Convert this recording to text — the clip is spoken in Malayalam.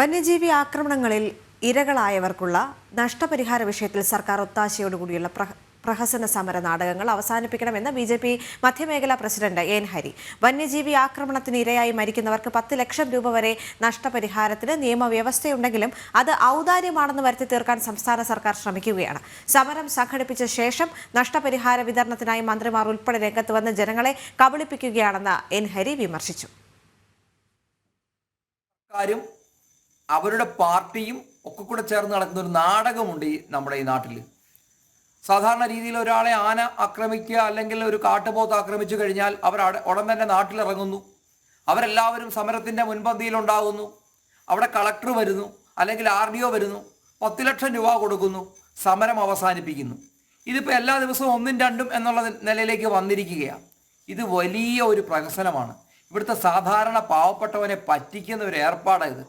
വന്യജീവി ആക്രമണങ്ങളിൽ ഇരകളായവർക്കുള്ള നഷ്ടപരിഹാര വിഷയത്തിൽ സർക്കാർ ഒത്താശയോടുകൂടിയുള്ള പ്രഹ- പ്രഹസന സമര നാടകങ്ങൾ അവസാനിപ്പിക്കണമെന്ന് ബി ജെ പി മധ്യമേഖലാ പ്രസിഡന്റ് എൻ ഹരി. വന്യജീവി ആക്രമണത്തിന് ഇരയായി മരിക്കുന്നവർക്ക് പത്ത് ലക്ഷം രൂപ വരെ നഷ്ടപരിഹാരത്തിന് നിയമവ്യവസ്ഥയുണ്ടെങ്കിലും അത് ഔദാര്യമാണെന്ന് വരുത്തി തീർക്കാൻ സംസ്ഥാന സർക്കാർ ശ്രമിക്കുകയാണ്. സമരം സംഘടിപ്പിച്ച ശേഷം നഷ്ടപരിഹാര വിതരണത്തിനായി മന്ത്രിമാർ ഉൾപ്പെടെ രംഗത്ത് വന്ന് ജനങ്ങളെ കബളിപ്പിക്കുകയാണെന്ന് എൻ ഹരി വിമർശിച്ചു. അവരുടെ പാർട്ടിയും ഒക്കെ കൂടെ ചേർന്ന് നടക്കുന്ന ഒരു നാടകമുണ്ട് ഈ നമ്മുടെ ഈ നാട്ടിൽ. സാധാരണ രീതിയിൽ ഒരാളെ ആന ആക്രമിക്കുക അല്ലെങ്കിൽ ഒരു കാട്ടുപോത്ത് ആക്രമിച്ചു കഴിഞ്ഞാൽ അവർ ഉടൻ തന്നെ നാട്ടിലിറങ്ങുന്നു. അവരെല്ലാവരും സമരത്തിന്റെ മുൻപന്തിയിലുണ്ടാകുന്നു അവിടെ കളക്ടർ വരുന്നു അല്ലെങ്കിൽ ആർ ഡി ഒ വരുന്നു പത്ത് ലക്ഷം രൂപ കൊടുക്കുന്നു സമരം അവസാനിപ്പിക്കുന്നു. ഇതിപ്പോൾ എല്ലാ ദിവസവും ഒന്നും രണ്ടും എന്നുള്ള നിലയിലേക്ക് വന്നിരിക്കുകയാണ്. ഇത് വലിയ ഒരു പ്രഹസനമാണ്. ഇവിടുത്തെ സാധാരണ പാവപ്പെട്ടവനെ പറ്റിക്കുന്ന ഒരു ഏർപ്പാടാണ് ഇത്.